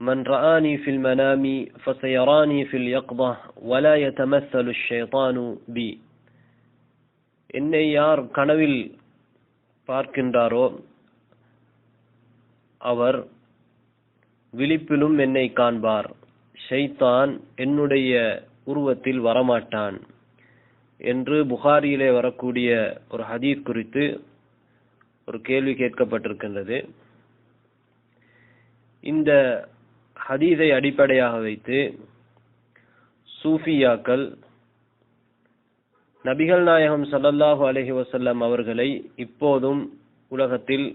من رآني في المنام فسيراني في اليقظة ولا يتمثل الشيطان بي என்னை யார் கனவில் பார்க்கின்றாரோ அவர் விழிப்பிலும் என்னை காண்பார் ஷைத்தான் என்னுடைய உருவத்தில் வரமாட்டான் என்று புகாரியிலே வரக்கூடிய ஒரு ஹதீஸ் குறித்து ஒரு கேள்வி கேட்கப்பட்டிருக்கின்றது இந்த ஹதீஸை அடிப்படையாக வைத்து சூஃபியாக்கள் நபிகள் நாயகம் சல்லல்லாஹு அலஹி வசல்லம் அவர்களை இப்போதும் உலகத்தில்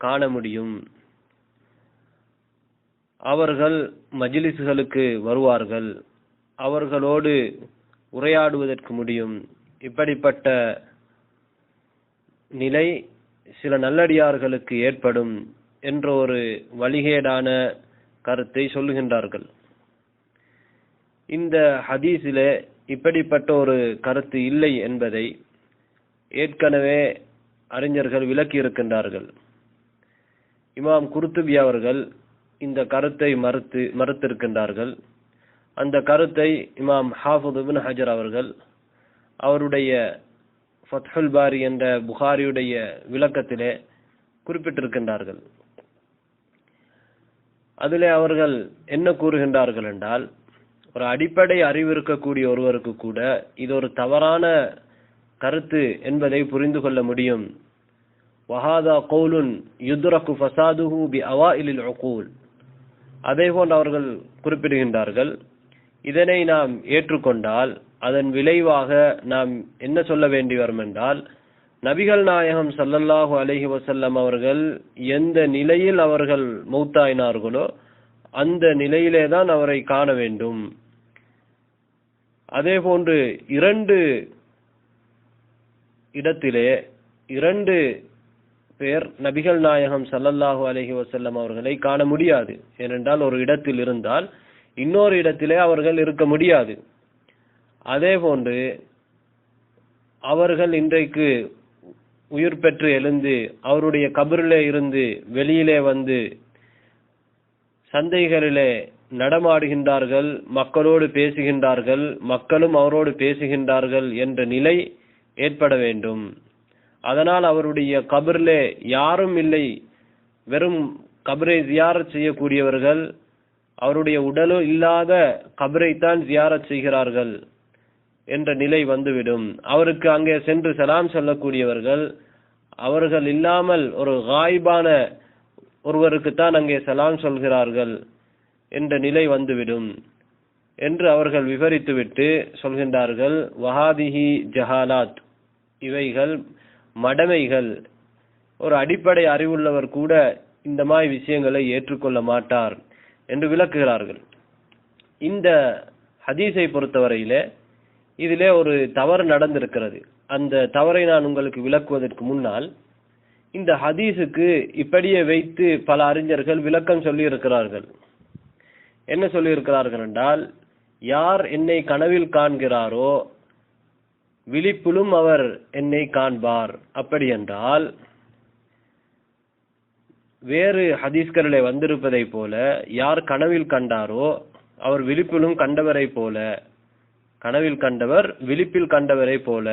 காண முடியும். அவர்கள் மஜ்லிஸ்களுக்கு வருவார்கள். அவர்களோடு உரையாடுவதற்கு முடியும். இப்படிப்பட்ட நிலை சில நல்லடியார்களுக்கு ஏற்படும் என்ற ஒரு வழிகேடான கருத்தை சொல்லுகின்றார்கள். இந்த ஹதீஸிலே இப்படிப்பட்ட ஒரு கருத்து இல்லை என்பதை ஏற்கனவே அறிஞர்கள் விளக்கி இருக்கின்றார்கள் இமாம் குருத்துபி அவர்கள் இந்த கருத்தை மறுத்து மறுத்திருக்கின்றார்கள். அந்த கருத்தை இமாம் ஹாஃபுத் இப்னு ஹஜர் அவர்கள் அவருடைய ஃபத்ஹுல் பாரி என்ற புகாரியுடைய விளக்கத்திலே குறிப்பிட்டிருக்கின்றார்கள். அதிலே அவர்கள் என்ன கூறுகின்றார்கள் என்றால் ஒரு அடிப்படை அறிவு இருக்கக்கூடிய ஒருவருக்கு கூட இது ஒரு தவறான கருத்து என்பதை புரிந்து கொள்ள முடியும். வஹாதா கௌலுன் யுத்ரகு ஃபசாதுஹு பி அவாயிலில் உகூல். அதே போன்று அவர்கள் குறிப்பிடுகின்றார்கள் இதனை நாம் ஏற்றுக்கொண்டால் அதன் விளைவாக நாம் என்ன சொல்ல வேண்டி வரும் என்றால் நபிகள் நாயகம் சல்லல்லாஹு அலஹி வசல்லம் அவர்கள் எந்த நிலையில் அவர்கள் மௌத்தாயினார்களோ அந்த நிலையிலே தான் அவரை காண வேண்டும். அதே போன்று இரண்டு இடத்திலே இரண்டு பேர் நபிகள் நாயகம் சல்லல்லாஹு அலஹி வசல்லம் அவர்களை காண முடியாது. ஏனென்றால் ஒரு இடத்தில் இருந்தால் இன்னொரு இடத்திலே அவர்கள் இருக்க முடியாது. அதே போன்று அவர்கள் இன்றைக்கு உயிர் பெற்று எழுந்து அவருடைய கபரிலே இருந்து வெளியிலே வந்து சந்தைகளிலே நடமாடுகின்றார்கள் மக்களோடு பேசுகின்றார்கள் மக்களும் அவரோடு பேசுகின்றார்கள் என்ற நிலை ஏற்பட வேண்டும். அதனால் அவருடைய கபரிலே யாரும் இல்லை. வெறும் கபரை ஜியாரத் செய்யக்கூடியவர்கள் அவருடைய உடலும் இல்லாத கபரைத்தான் ஜியாரத் செய்கிறார்கள். என்ற நிலை வந்துவிடும். அவருக்கு அங்கே சென்று சலாம் சொல்லக்கூடியவர்கள் அவர்கள் இல்லாமல் ஒரு காய்பான ஒருவருக்குத்தான் அங்கே சலாம் சொல்கிறார்கள் என்ற நிலை வந்துவிடும் என்று அவர்கள் விவரித்துவிட்டு சொல்கின்றார்கள். வஹாதிஹி ஜஹாலாத். இவைகள் மடமைகள். ஒரு அடிப்படை அறிவுள்ளவர் கூட இந்த மாதிரி விஷயங்களை ஏற்றுக்கொள்ள மாட்டார் என்று விளக்குகிறார்கள். இந்த ஹதீஸை பொறுத்தவரையிலே இதிலே ஒரு தவறு நடந்திருக்கிறது. அந்த தவறை நான் உங்களுக்கு விளக்குவதற்கு முன்னால் இந்த ஹதீஸுக்கு இப்படியே வைத்து பல அறிஞர்கள் விளக்கம் சொல்லியிருக்கிறார்கள். என்ன சொல்லியிருக்கிறார்கள் என்றால் யார் என்னை கனவில் காண்கிறாரோ விழிப்பிலும் அவர் என்னை காண்பார். அப்படி என்றால் வேறு ஹதீஸ்களிலே வந்திருப்பதை போல யார் கனவில் கண்டாரோ அவர் விழிப்பிலும் கண்டவரை போல கனவில் கண்டவர் விழிப்பில் கண்டவரை போல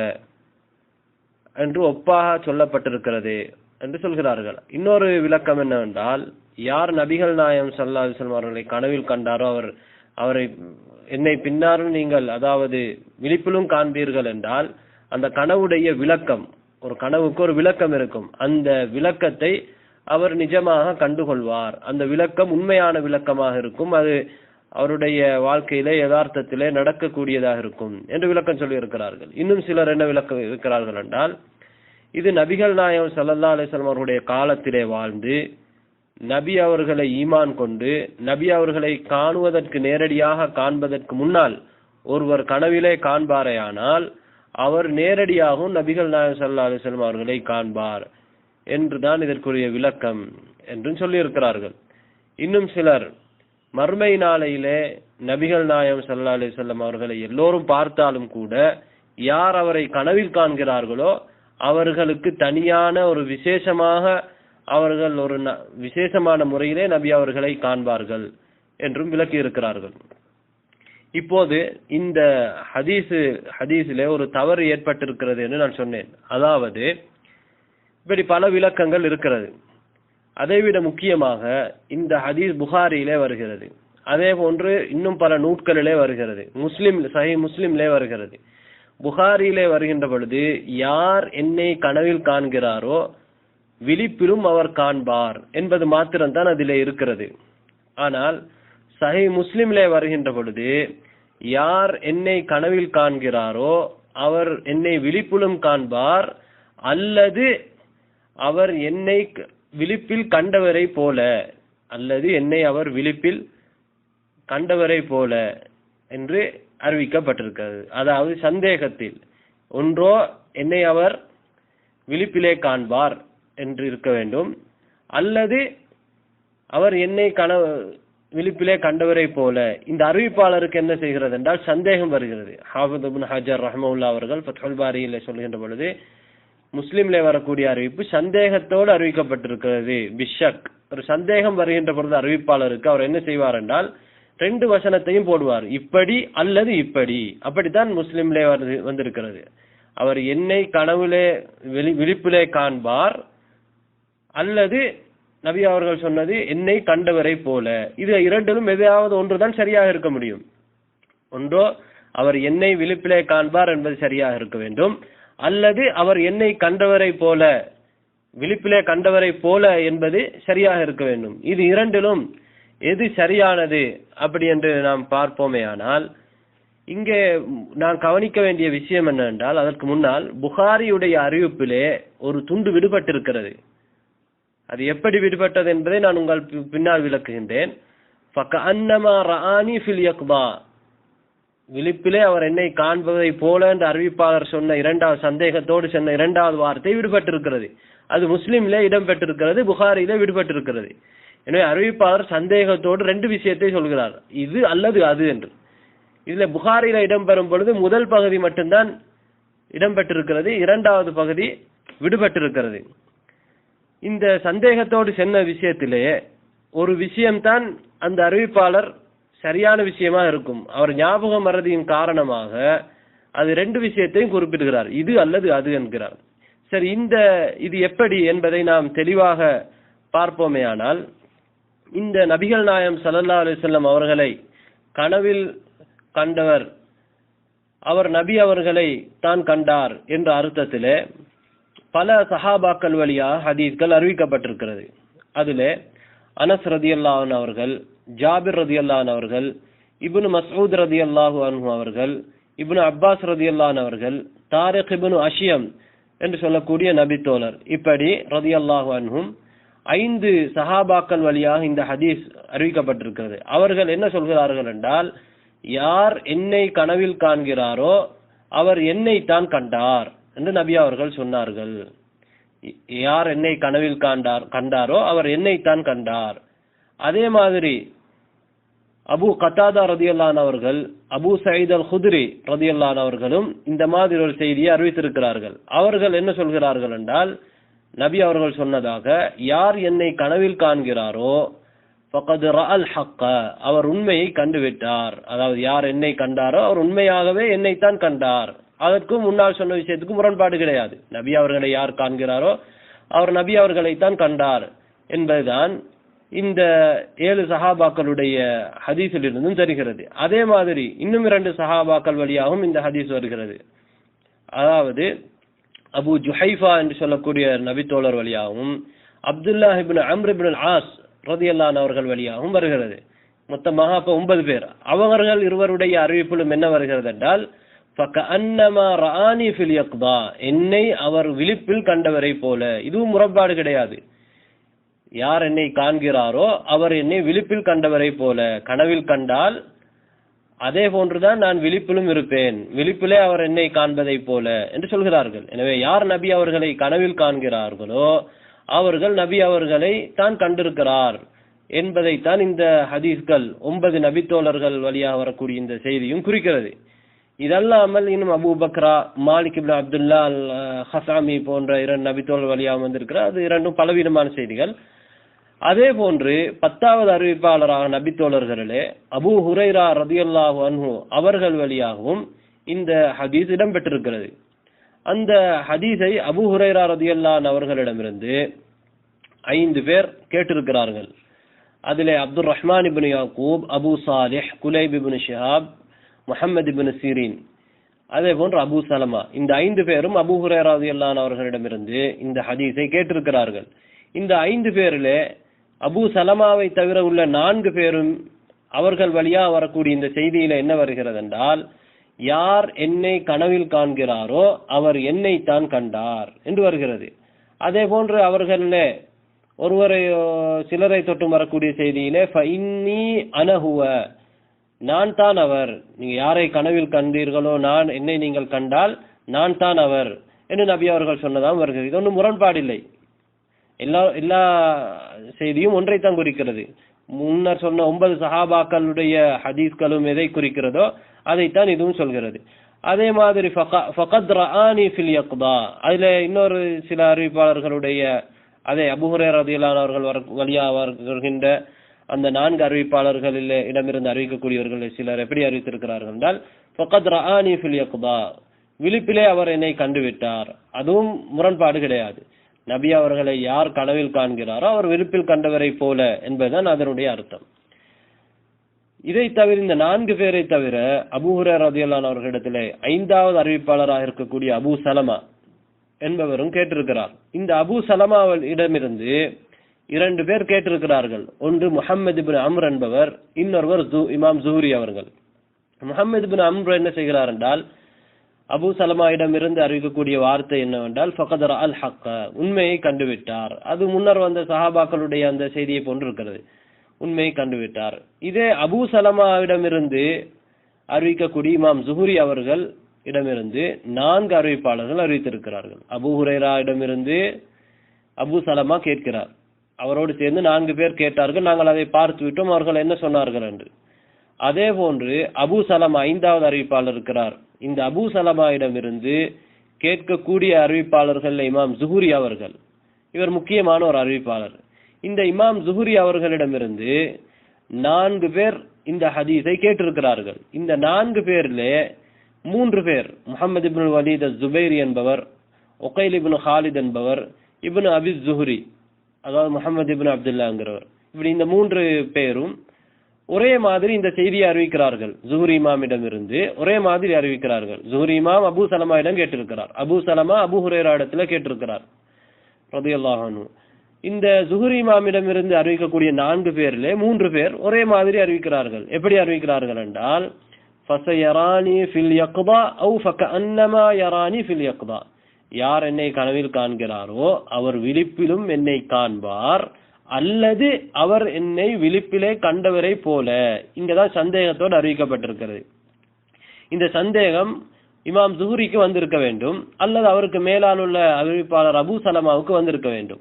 என்று ஒப்பாக சொல்லப்பட்டிருக்கிறது என்று சொல்கிறார்கள். இன்னொரு விளக்கம் என்னவென்றால் யார் நபிகள் நாயம் சல்லா அலிஸ்லாம் அவர்களை கனவில் கண்டாரோ அவர் அவரை என்னை பின்னாரும் நீங்கள் அதாவது விழிப்பிலும் காண்பீர்கள் என்றால் அந்த கனவுடைய விளக்கம் ஒரு கனவுக்கு ஒரு விளக்கம் இருக்கும். அந்த விளக்கத்தை அவர் நிஜமாக கண்டுகொள்வார். அந்த விளக்கம் உண்மையான விளக்கமாக இருக்கும். அது அவருடைய வாழ்க்கையிலே யதார்த்தத்திலே நடக்கக்கூடியதாக இருக்கும் என்று விளக்கம் சொல்லியிருக்கிறார்கள். இன்னும் சிலர் என்ன விளக்கம் இருக்கிறார்கள் என்றால் இது நபிகள் நாயகம் சல்லல்லா அலிஸ்லாம் அவருடைய காலத்திலே வாழ்ந்து நபி அவர்களை ஈமான் கொண்டு நபி அவர்களை காணுவதற்கு நேரடியாக காண்பதற்கு முன்னால் ஒருவர் கனவிலே காண்பாரையானால் அவர் நேரடியாகவும் நபிகள் நாயகம் சல்லா அலிஸ்லாம் அவர்களை காண்பார் என்றுதான் இதற்குரிய விளக்கம் என்றும் சொல்லியிருக்கிறார்கள். இன்னும் சிலர் மர்மை நாளையிலே நபிகள் நாயம் சல்லா அலி சொல்லம் அவர்களை எல்லோரும் பார்த்தாலும் கூட யார் அவரை கனவில் காண்கிறார்களோ அவர்களுக்கு தனியான ஒரு விசேஷமாக அவர்கள் ஒரு ந- விசேஷமான முறையிலே நபி அவர்களை காண்பார்கள் என்றும் விளக்கி இருக்கிறார்கள் இப்போது இந்த ஹதீஸு ஹதீஸிலே ஒரு தவறு ஏற்பட்டிருக்கிறது என்று நான் சொன்னேன். அதாவது இப்படி பல விளக்கங்கள் இருக்கிறது. அதைவிட முக்கியமாக இந்த ஹதீஸ் புகாரியிலே வருகிறது. அதே போன்று இன்னும் பல நூட்களிலே வருகிறது. முஸ்லிம் சஹி முஸ்லிம்லே வருகிறது. புகாரியிலே வருகின்ற பொழுது யார் என்னை கனவில் காண்கிறாரோ விழிப்பிலும் அவர் காண்பார் என்பது மாத்திரம்தான் அதிலே இருக்கிறது. ஆனால் சஹி முஸ்லிம்லே வருகின்ற பொழுது யார் என்னை கனவில் காண்கிறாரோ அவர் என்னை விழிப்பிலும் காண்பார் அல்லது அவர் என்னை க- விழிப்பில் கண்டவரை போல அல்லது என்னை அவர் விழிப்பில் கண்டவரை போல என்று அறிவிக்கப்பட்டிருக்கிறது. அதாவது சந்தேகத்தில் ஒன்றோ என்னை அவர் விழிப்பிலே காண்பார் என்று இருக்க வேண்டும். அல்லது அவர் என்னை கன விழிப்பிலே கண்டவரை போல இந்த அறிவிப்பாளருக்கு என்ன செய்கிறது என்றால் சந்தேகம் வருகிறது. ஹாஃபித் இப்னு ஹஜர் ரஹ்மவுல்லா அவர்கள் ஃபத்ஹுல் பாரியில சொல்கின்ற பொழுது முஸ்லிம்ல வரக்கூடிய அறிவிப்பு சந்தேகத்தோடு அறிவிக்கப்பட்டிருக்கிறது. பிஷக். ஒரு சந்தேகம் வருகின்ற பொழுது அறிவிப்பாளருக்கு அவர் என்ன செய்வார் என்றால் ரெண்டு வசனத்தையும் போடுவார். இப்படி அல்லது இப்படி. அப்படித்தான் முஸ்லிம்லே வந்து வந்திருக்கிறது. அவர் என்னை கனவுலே வெளி விழிப்பிலே காண்பார். அல்லது நபி அவர்கள் சொன்னது என்னை கண்டவரை போல. இது இரண்டிலும் எதையாவது ஒன்றுதான் சரியாக இருக்க முடியும். ஒன்றோ அவர் என்னை விழிப்பிலே காண்பார் என்பது சரியாக இருக்க வேண்டும். அல்லது அவர் என்னை கண்டவரை போல விழிப்பிலே கண்டவரை போல என்பது சரியாக இருக்க வேண்டும். இது இரண்டிலும் எது சரியானது அப்படி என்று நாம் பார்ப்போமே ஆனால் இங்கே நான் கவனிக்க வேண்டிய விஷயம் என்னவென்றால் அதற்கு முன்னால் புகாரியுடைய அறிவிப்பிலே ஒரு துண்டு விடுபட்டிருக்கிறது. அது எப்படி விடுபட்டது என்பதை நான் உங்கள் பின்னால் விளக்குகின்றேன் ஃபக்கஅன்னமா ரஆனி ஃபில் யக்பா விழிப்பிலே அவர் என்னை காண்பதை போல என்று அறிவிப்பாளர் சொன்ன இரண்டாவது சந்தேகத்தோடு சொன்ன இரண்டாவது வார்த்தை விடுபட்டிருக்கிறது. அது முஸ்லிம்லே இடம்பெற்றிருக்கிறது புகாரிலே விடுபட்டிருக்கிறது. எனவே அறிவிப்பாளர் சந்தேகத்தோடு ரெண்டு விஷயத்தை சொல்கிறார். இது அல்லது அது என்று. இதுல புகாரில இடம்பெறும் பொழுது முதல் பகுதி மட்டும்தான் இடம்பெற்றிருக்கிறது இரண்டாவது பகுதி விடுபட்டிருக்கிறது. இந்த சந்தேகத்தோடு சென்ன விஷயத்திலே ஒரு விஷயம்தான் அந்த அறிவிப்பாளர் சரியான விஷயமா இருக்கும். அவர் ஞாபகம் மறதியின் காரணமாக அது ரெண்டு விஷயத்தையும் குறிப்பிடுகிறார். இது அல்லது அது என்கிறார். சரி இந்த இது எப்படி என்பதை நாம் தெளிவாக பார்ப்போமே ஆனால் இந்த நபிகள் நாயம் சல்லல்லா அலிசல்லம் அவர்களை கனவில் கண்டவர் அவர் நபி அவர்களை தான் கண்டார் என்ற அர்த்தத்திலே பல சஹாபாக்கள் வழியாக ஹதீஸ்கள் அறிவிக்கப்பட்டிருக்கிறது. அதிலே அனஸ் ரதியல்லாஹன் அவர்கள் ஜாபிர் ரதி அல்லான் அவர்கள் இபுனு மசூத் ரதி அல்லாஹு அன்ஹு அவர்கள் இபுனு அப்பாஸ் ரதியல்லான் அவர்கள் தாரிக் இபுனு அஷியம் என்று சொல்லக்கூடிய நபித்தோழர். இப்படி ரதியல்லாஹு அன்ஹும் ஐந்து சஹாபாக்கள் வழியாக இந்த ஹதீஸ் அறிவிக்கப்பட்டிருக்கிறது. அவர்கள் என்ன சொல்கிறார்கள் என்றால் யார் என்னை கனவில் காண்கிறாரோ அவர் என்னை தான் கண்டார் என்று நபி அவர்கள் சொன்னார்கள். யார் என்னை கனவில் காண்டார் கண்டாரோ அவர் என்னைத்தான் கண்டார். அதே மாதிரி அபு கத்தாதா ரதியல்லான் அவர்கள் அபு சயீத் அல் குதிரி ரதியல்லான் அவர்களும் இந்த மாதிரி ஒரு செய்தியை அறிவித்திருக்கிறார்கள். அவர்கள் என்ன சொல்கிறார்கள் என்றால் நபி அவர்கள் சொன்னதாக யார் என்னை கனவில் காண்கிறாரோ ஃபகத் ரஅல் ஹக்க அவர் உண்மையை கண்டுவிட்டார். அதாவது யார் என்னை கண்டாரோ அவர் உண்மையாகவே என்னைத்தான் கண்டார். அதற்கும் முன்னால் சொன்ன விஷயத்துக்கு முரண்பாடு கிடையாது. நபி அவர்களை யார் காண்கிறாரோ அவர் நபி அவர்களைத்தான் கண்டார் என்பதுதான் இந்த ஏழு சஹாபாக்களுடைய ஹதீஸில் இருந்தும் தெரிகிறது. அதே மாதிரி இன்னும் இரண்டு சஹாபாக்கள் வழியாகவும் இந்த ஹதீஸ் வருகிறது. அதாவது அபு ஜுஹைஃபா என்று சொல்லக்கூடிய நபித்தோழர் வழியாகவும் அப்துல்லா ஹிபின் அம்ரிபின் ஆஸ் ரதியல்லான் அவர்கள் வழியாகவும் வருகிறது. மொத்தமாக அப்ப ஒன்பது பேர். அவர்கள் இருவருடைய அறிவிப்பிலும் என்ன வருகிறது என்றால் என்னை அவர் விழிப்பில் கண்டவரை போல. இதுவும் முரண்பாடு கிடையாது. யார் என்னை காண்கிறாரோ அவர் என்னை விழிப்பில் கண்டவரை போல கனவில் கண்டால் அதே போன்றுதான் நான் விழிப்பிலும் இருப்பேன். விழிப்பிலே அவர் என்னை காண்பதை போல என்று சொல்கிறார்கள். எனவே யார் நபி அவர்களை கனவில் காண்கிறார்களோ அவர்கள் நபி அவர்களை தான் கண்டிருக்கிறார் என்பதைத்தான் இந்த ஹதீஸ்கள் ஒன்பது நபித்தோழர்கள் வழியாக வரக்கூடிய இந்த செய்தியும் குறிக்கிறது. இதல்லாமல் இன்னும் Abu Bakra Malik ibn Abdullah al Hazami போன்ற இரண்டு நபித்தோழர் வழியாக வந்திருக்கிறார். அது இரண்டும் பலவிதமான செய்திகள். அதே போன்று பத்தாவது அறிவிப்பாளராக நபித்தோழர்களே அபு ஹுரைரா ரதியல்லாஹு அன்ஹு அவர்கள் வழியாகவும் இந்த ஹதீஸ் இடம்பெற்றிருக்கிறது. அந்த ஹதீஸை அபு ஹுரைரா ரதியல்லான் அவர்களிடமிருந்து ஐந்து பேர் கேட்டிருக்கிறார்கள். அதிலே Abdul Rahman ibn Yaqub Abu Salih Kulaib ibn Shihab Muhammad ibn Sirin அதே போன்று அபு சலமா. இந்த ஐந்து பேரும் அபு ஹுரேரா ரலியல்லாஹு அவர்களிடமிருந்து இந்த ஹதீஸை கேட்டிருக்கிறார்கள். இந்த ஐந்து பேரிலே அபு சலமாவை தவிர உள்ள நான்கு பேரும் அவர்கள் வழியா வரக்கூடிய இந்த செய்தியில என்ன வருகிறது என்றால் யார் என்னை கனவில் காண்கிறாரோ அவர் என்னை தான் கண்டார் என்று வருகிறது. அதே போன்று அவர்களே ஒருவரை சிலரை தொட்டும் வரக்கூடிய செய்தியிலே ஃபஇன்னி அனகுவ நான் தான் அவர். நீங்க யாரை கனவில் கண்டீர்களோ நான் என்னை நீங்கள் கண்டால் நான் தான் அவர். என்று நபி அவர்கள் சொன்னதாம் வருகிறது. இது ஒன்றும் முரண்பாடில்லை. எல்லா எல்லா செய்தியும் ஒன்றைத்தான் குறிக்கிறது. முன்னர் சொன்ன ஒன்பது சஹாபாக்களுடைய ஹதீஸ்களும் எதை குறிக்கிறதோ அதைத்தான் இதுவும் சொல்கிறது. அதே மாதிரி அதுல இன்னொரு சில அறிவிப்பாளர்களுடைய அதே அபுஹுரே ரதியலான் வர வழியா வருகின்ற அந்த நான்கு அறிவிப்பாளர்களில் இடமிருந்து அறிவிக்கக்கூடியவர்கள் சிலர் எப்படி அறிவித்திருக்கிறார்கள் என்றால் ஃபகத் ரஹானி ஃபில் யக்பா விழிப்பிலே அவர் என்னை கண்டுவிட்டார். அதுவும் முரண்பாடு கிடையாது. நபி அவர்களை யார் கனவில் காண்கிறாரோ அவர் விருப்பில் கண்டவரை போல என்பதுதான் அதனுடைய அர்த்தம். இதை தவிர இந்த நான்கு பேரை தவிர அபூஹுரே ரதியல்லான் அவர்களிடத்திலே ஐந்தாவது அறிவிப்பாளராக இருக்கக்கூடிய அபு சலமா என்பவரும் கேட்டிருக்கிறார். இந்த அபு சலமாவிடமிருந்து இரண்டு பேர் கேட்டிருக்கிறார்கள். ஒன்று முஹம்மது பின் அம்ர் என்பவர் இன்னொருவர் இமாம் ஜூரி அவர்கள். முஹம்மது பின் அம்ர் என்ன செய்கிறார் என்றால் அபு சலமாயிடம் இருந்து அறிவிக்கக்கூடிய வார்த்தை என்னவென்றால் ஃபகதர் அல் ஹக்க. உண்மையை கண்டுவிட்டார். அது முன்னர் வந்த சஹாபாக்களுடைய அந்த செய்தியை போன்றிருக்கிறது. உண்மையை கண்டுவிட்டார். இதே அபு சலமாவிடமிருந்து அறிவிக்கக்கூடிய இமாம் ஜுஹுரி அவர்கள் இடமிருந்து நான்கு அறிவிப்பாளர்கள் அறிவித்திருக்கிறார்கள். அபு ஹுரைரா இடமிருந்து அபு சலமா கேட்கிறார். அவரோடு சேர்ந்து நான்கு பேர் கேட்டார்கள். நாங்கள் அதை பார்த்து விட்டோம். அவர்கள் என்ன சொன்னார்கள்? என்று. அதே போன்று அபு சலமா ஐந்தாவது அறிவிப்பாளர் இருக்கிறார். இந்த அபூ சலமாயிடமிருந்து கேட்கக்கூடிய அறிவிப்பாளர்கள் இமாம் ஜுஹூரி அவர்கள். இவர் முக்கியமான ஒரு அறிவிப்பாளர். இந்த இமாம் ஜுஹூரி அவர்களிடமிருந்து நான்கு பேர் இந்த ஹதீஸை கேட்டிருக்கிறார்கள். இந்த நான்கு பேர்ல மூன்று பேர் முகமது இபின் வலீத் ஜுபைர் என்பவர் ஒகைல் இபின் ஹாலித் என்பவர் இபின் அபிஸ் ஜுஹுரி அதாவது முகமது இபின் அப்துல்லாங்கிறவர். இப்படி இந்த மூன்று பேரும் ஒரே மாதிரி இந்த செய்தியை அறிவிக்கிறார்கள். ஜுஹுரி இமாமிடம் இருந்து ஒரே மாதிரி அறிவிக்கிறார்கள். ஜுஹுரி இமாம் அபு சலமாயிடம் கேட்டிருக்கிறார். அபு சலமா அபு ஹுரேரா இடத்துல கேட்டிருக்கிறார். ரலியல்லாஹு இந்த ஜுஹுரி இமாமிடம் இருந்து அறிவிக்கக்கூடிய நான்கு பேர்ல மூன்று பேர் ஒரே மாதிரி அறிவிக்கிறார்கள். எப்படி அறிவிக்கிறார்கள் என்றால் ஃபசயரானி ஃபில் யக்தா அவு ஃபகஅன்னமா யரானி ஃபில் யக்தா. யார் என்னை கனவில் காண்கிறாரோ அவர் விழிப்பிலும் என்னை காண்பார். அல்லது அவர் என்னை விழிப்பிலே கண்டவரை போல. இங்கதான் சந்தேகத்தோடு அறிவிக்கப்பட்டிருக்கிறது. இந்த சந்தேகம் இமாம் ஜுஹுரிக்கு வந்திருக்க வேண்டும். அல்லது அவருக்கு மேலால் உள்ள அறிவிப்பாளர் அபு சலமாவுக்கு வந்திருக்க வேண்டும்.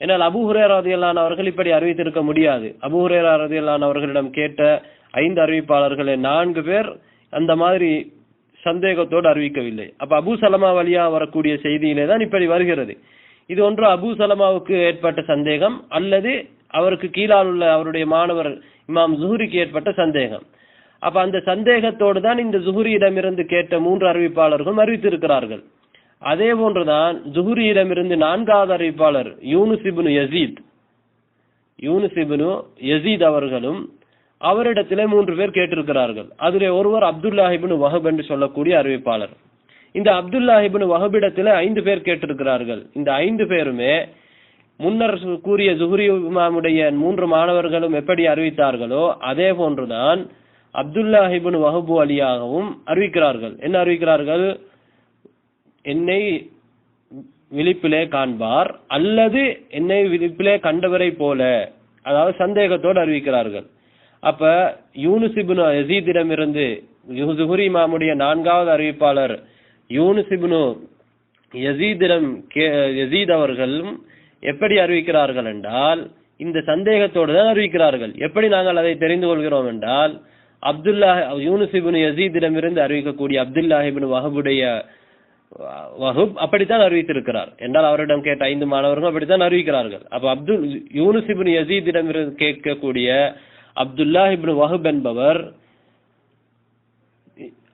ஏன்னால் அபு ஹுரேராதியல்லான் அவர்கள் இப்படி அறிவித்திருக்க முடியாது. அபு ஹுரேராதியல்லான் அவர்களிடம் கேட்ட ஐந்து அறிவிப்பாளர்களே நான்கு பேர் அந்த மாதிரி சந்தேகத்தோடு அறிவிக்கவில்லை. அப்ப அபு சலமா வழியா வரக்கூடிய செய்தியிலே தான் இப்படி வருகிறது. இது ஒன்று அபு சலமாவுக்கு ஏற்பட்ட சந்தேகம் அல்லது அவருக்கு கீழால் உள்ள அவருடைய மாணவர் இமாம் ஜுஹுரிக்கு ஏற்பட்ட சந்தேகம். அப்ப அந்த சந்தேகத்தோடு தான் இந்த ஜுஹுரியிடமிருந்து கேட்ட மூன்று அறிவிப்பாளர்களும் அறிவித்திருக்கிறார்கள். அதே போன்றுதான் ஜுஹுரியிடமிருந்து நான்காவது அறிவிப்பாளர் யூனுசிபுனு யசீத். யூனுசிபுனு யசீத் அவர்களும் அவரிடத்திலே மூன்று பேர் கேட்டிருக்கிறார்கள். அதிலே ஒருவர் அப்துல்லாஹிபின் வஹப் என்று சொல்லக்கூடிய அறிவிப்பாளர். இந்த அப்துல்லாஹிபின் வஹபிடத்திலே ஐந்து பேர் கேட்டிருக்கிறார்கள். இந்த ஐந்து பேருமே முன்னர் கூறிய ஜுஹுரி இமாமுடைய மூன்று மாணவர்களும் எப்படி அறிவித்தார்களோ அதே போன்றுதான் அப்துல்லா அப்துல்லாஹிபின் வஹபு அலியாகவும் அறிவிக்கிறார்கள். என்ன அறிவிக்கிறார்கள்? என்னை விழிப்பிலே காண்பார் அல்லது என்னை விழிப்பிலே கண்டவரை போல அதாவது சந்தேகத்தோடு அறிவிக்கிறார்கள். அப்ப யூனுஸ் இப்னு ஜுஹுரி மாமுடைய நான்காவது அறிவிப்பாளர் யூனுஸ் யசீதிடம் கே- யசீத் அவர்களும் எப்படி அறிவிக்கிறார்கள் என்றால் இந்த சந்தேகத்தோடு தான் அறிவிக்கிறார்கள். எப்படி நாங்கள் அதை தெரிந்து கொள்கிறோம் என்றால் அப்துல்லா யூனுஸ் யசீதிடமிருந்து அறிவிக்கக்கூடிய அப்துல்லாஹிபின் இப்னு வஹபுடைய வஹுப் அப்படித்தான் அறிவித்திருக்கிறார். என்றால் அவரிடம் கேட்ட ஐந்து மாணவர்கள் அப்படித்தான் அறிவிக்கிறார்கள். அப்ப அப்துல் யூனிசிபின் இப்னு யசீதிடம் இருந்து கேட்கக்கூடிய அப்துல்லா இப்னு வஹுப் என்பவர்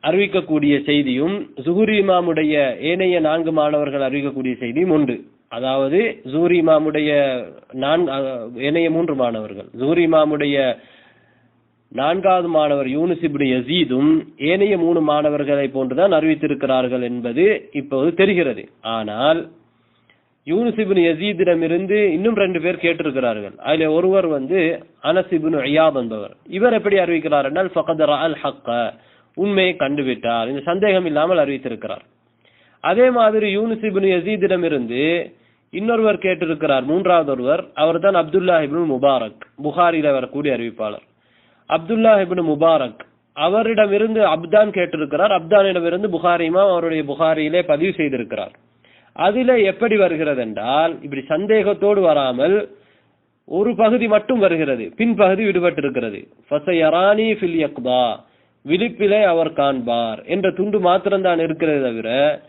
அறிவிக்கக்கூடிய செய்தியும் ஜுஹுரி இமாமுடைய ஏனைய நான்கு மாணவர்கள் அறிவிக்கக்கூடிய செய்தியும் உண்டு. அதாவது ஜூரி இமாமுடைய நான் ஏனைய மூன்று மாணவர்கள். ஜூரி இமாமுடைய நான்காவது மாணவர் யூனுஸ் இப்னு யசீதும் ஏனைய மூணு மாணவர்களை போன்றுதான் அறிவித்திருக்கிறார்கள் என்பது இப்போது தெரிகிறது. ஆனால் யூனுஸ் இப்னு யசீதிடமிருந்து இன்னும் ரெண்டு பேர் கேட்டிருக்கிறார்கள். அதில் ஒருவர் வந்து அனஸ் இப்னு ஐயாப் என்பவர். இவர் எப்படி அறிவிக்கிறார் என்றால் ஃபகத் அல் ஹக்க. உண்மையை கண்டுவிட்டார். இந்த சந்தேகம் இல்லாமல் அறிவித்திருக்கிறார். அதே மாதிரி யூனுஸ் இப்னு யசீதிடமிருந்து இன்னொருவர் கேட்டிருக்கிறார். மூன்றாவது ஒருவர் அவர்தான் அப்துல்லா இப்னு முபாரக். புகாரில வரக்கூடிய அறிவிப்பாளர். அப்துல்லா இப்னு முபாரக் அவரிடமிருந்து அப்தான் கேட்டிருக்கிறார். அப்தானிடமிருந்து புகாரி அவருடைய புகாரியிலே பதிவு செய்திருக்கிறார். அதில எப்படி வருகிறது என்றால் இப்படி சந்தேகத்தோடு வராமல் ஒரு பகுதி மட்டும் வருகிறது. பின்பகுதி விடுபட்டிருக்கிறது. ஃபில் யக்பா விழிப்பிலே அவர் காண்பார். என்ற துண்டு மாத்திரம்தான் இருக்கிறது தவிர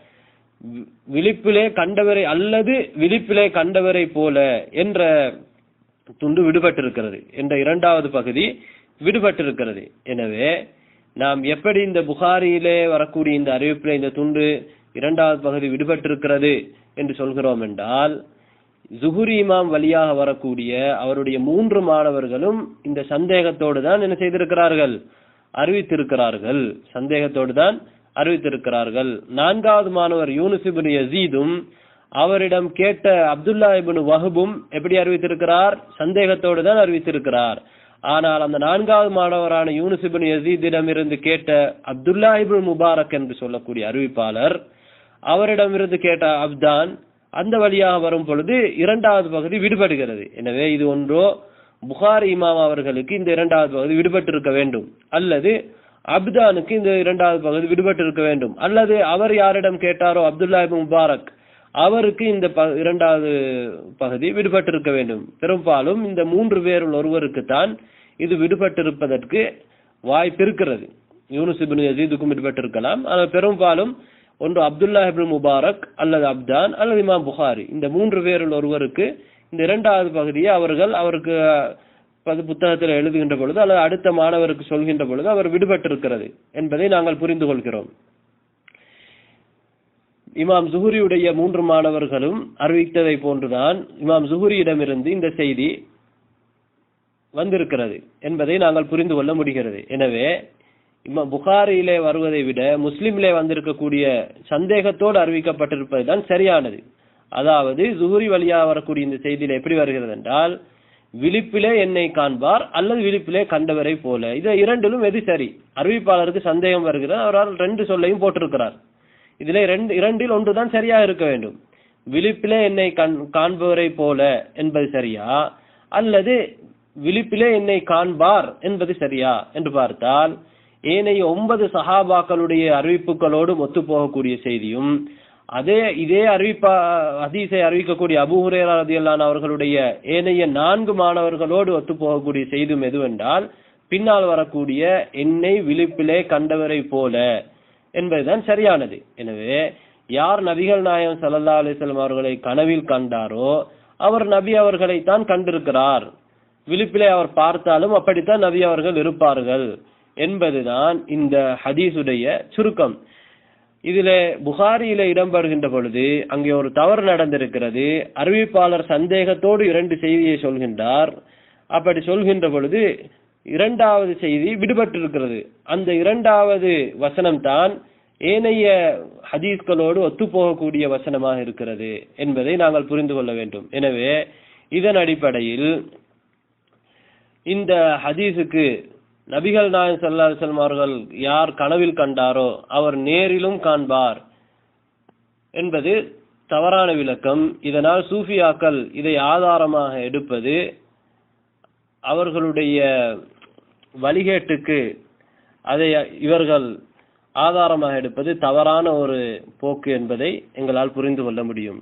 வி- விழிப்பிலே கண்டவரை அல்லது விழிப்பிலே கண்டவரை போல என்ற துண்டு விடுபட்டிருக்கிறது. என்ற இரண்டாவது பகுதி விடுபட்டிருக்கிறது. எனவே நாம் எப்படி இந்த புகாரியிலே வரக்கூடிய இந்த அறிவிப்பில் இந்த துண்டு இரண்டாவது பகுதி விடுபட்டிருக்கிறது என்று சொல்கிறோம் என்றால் ஜுஹுரி இமாம் வழியாக வரக்கூடிய அவருடைய மூன்று மாணவர்களும் இந்த சந்தேகத்தோடு தான் என்ன செய்திருக்கிறார்கள்? அறிவித்திருக்கிறார்கள். சந்தேகத்தோடு தான் அறிவித்திருக்கிறார்கள். நான்காவது மாணவர் யூனிசிபின் யசீதும் அவரிடம் கேட்ட அப்துல்லா இபின் வஹபும் எப்படி அறிவித்திருக்கிறார்? சந்தேகத்தோடு தான் அறிவித்திருக்கிறார். ஆனால் அந்த நான்காவது மாணவரான யூனிசிபின் யசீதிடம் இருந்து கேட்ட அப்துல்லா இபின் முபாரக் என்று சொல்லக்கூடிய அறிவிப்பாளர் அவரிடமிருந்து கேட்ட அப்தான் அந்த வழியாக வரும் பொழுது இரண்டாவது பகுதி விடுபடுகிறது. எனவே இது ஒன்றோ புகாரி இமாம் அவர்களுக்கு இந்த இரண்டாவது பகுதி விடுபட்டிருக்க வேண்டும். அல்லது அப்தானுக்கு இந்த இரண்டாவது பகுதி விடுபட்டிருக்க வேண்டும். அல்லது அவர் யாரிடம் கேட்டாரோ அப்துல்லா முபாரக் அவருக்கு இந்த ப- இரண்டாவது பகுதி விடுபட்டிருக்க வேண்டும். பெரும்பாலும் இந்த மூன்று பேரில் ஒருவருக்கு தான் இது விடுபட்டிருப்பதற்கு வாய்ப்பு இருக்கிறது. யூனிசிபின் இப்னு யசீதுக்கும் விடுபட்டிருக்கலாம். ஆனால் பெரும்பாலும் ஒன்று அப்துல்லா முபாரக் அல்லது அப்தான் அல்லது இமாம் புகாரி. இந்த மூன்று பேரில் ஒருவருக்கு இந்த இரண்டாவது பகுதியை அவர்கள் அவருக்கு பது புத்தகத்தில் எழுதுகின்ற பொழுது அல்லது அடுத்த மாணவருக்கு சொல்கின்ற பொழுது அவர் விடுபட்டிருக்கிறது என்பதை நாங்கள் புரிந்து கொள்கிறோம். இமாம் ஜுஹுரியுடைய மூன்று மாணவர்களும் அறிவித்ததை போன்றுதான் இமாம் ஜுஹுரியிடமிருந்து இந்த செய்தி வந்திருக்கிறது என்பதை நாங்கள் புரிந்து கொள்ள முடிகிறது. எனவே இமாம் புகாரியிலே வருவதை விட முஸ்லிமிலே வந்திருக்கக்கூடிய சந்தேகத்தோடு அறிவிக்கப்பட்டிருப்பது தான் சரியானது. அதாவது ஜுஹுரி வழியா வரக்கூடிய இந்த செய்தியில எப்படி வருகிறது என்றால் விழிப்பிலே என்னை காண்பார் அல்லது விழிப்பிலே கண்டவரை போல. இது இரண்டிலும் எது சரி? அறிவிப்பாளருக்கு சந்தேகம் வருகிறது. அவரால் ரெண்டு சொல்லையும் போட்டிருக்கிறார். இதிலே ரெண்டு இரண்டில் ஒன்றுதான் சரியா இருக்க வேண்டும். விழிப்பிலே என்னை கண் காண்பவரை போல என்பது சரியா? அல்லது விழிப்பிலே என்னை காண்பார் என்பது சரியா? என்று பார்த்தால் ஏனைய ஒன்பது சஹாபாக்களுடைய அறிவிப்புகளோடு ஒத்து போகக்கூடிய செய்தியும் அதே இதே அறிவிப்பா ஹதீஸை அறிவிக்கக்கூடிய அபுஹுரேரா ரதியல்லான் அவர்களுடைய ஏனைய நான்கு மாணவர்களோடு ஒத்து போகக்கூடிய செய்தியும் எதுவென்றால் பின்னால் வரக்கூடிய என்னை விழிப்பிலே கண்டவரை போல என்பதுதான் சரியானது. எனவே யார் நபிகள் நாயம் சல்லா அலைஹி அவர்களை கனவில் கண்டாரோ அவர் நபி அவர்களை தான் கண்டிருக்கிறார். விழிப்பிலே அவர் பார்த்தாலும் அப்படித்தான் நபி அவர்கள் இருப்பார்கள் என்பதுதான் இந்த ஹதீஸுடைய சுருக்கம். இதுல புகாரியில இடம்பெறுகின்ற பொழுது அங்கே ஒரு தவறு நடந்திருக்கிறது. அறிவிப்பாளர் சந்தேகத்தோடு இரண்டு செய்தியை சொல்கின்றார். அப்படி சொல்கின்ற பொழுது இரண்டாவது செய்தி விடுபட்டிருக்கிறது. அந்த இரண்டாவது வசனம் தான் ஏனைய ஹதீஸ்களோடு ஒத்துப்போகக்கூடிய வசனமாக இருக்கிறது என்பதை நாங்கள் புரிந்து கொள்ள வேண்டும். எனவே இதன் அடிப்படையில் இந்த ஹதீஸுக்கு நபிகள் நாயன் ஸல்லல்லாஹு அலைஹி அவர்கள் யார் கனவில் கண்டாரோ அவர் நேரிலும் காண்பார் என்பது தவறான விளக்கம். இதனால் சூஃபியாக்கள் இதை ஆதாரமாக எடுப்பது அவர்களுடைய வழிகேட்டுக்கு அதை இவர்கள் ஆதாரமாக எடுப்பது தவறான ஒரு போக்கு என்பதை எங்களால் புரிந்து கொள்ள முடியும்.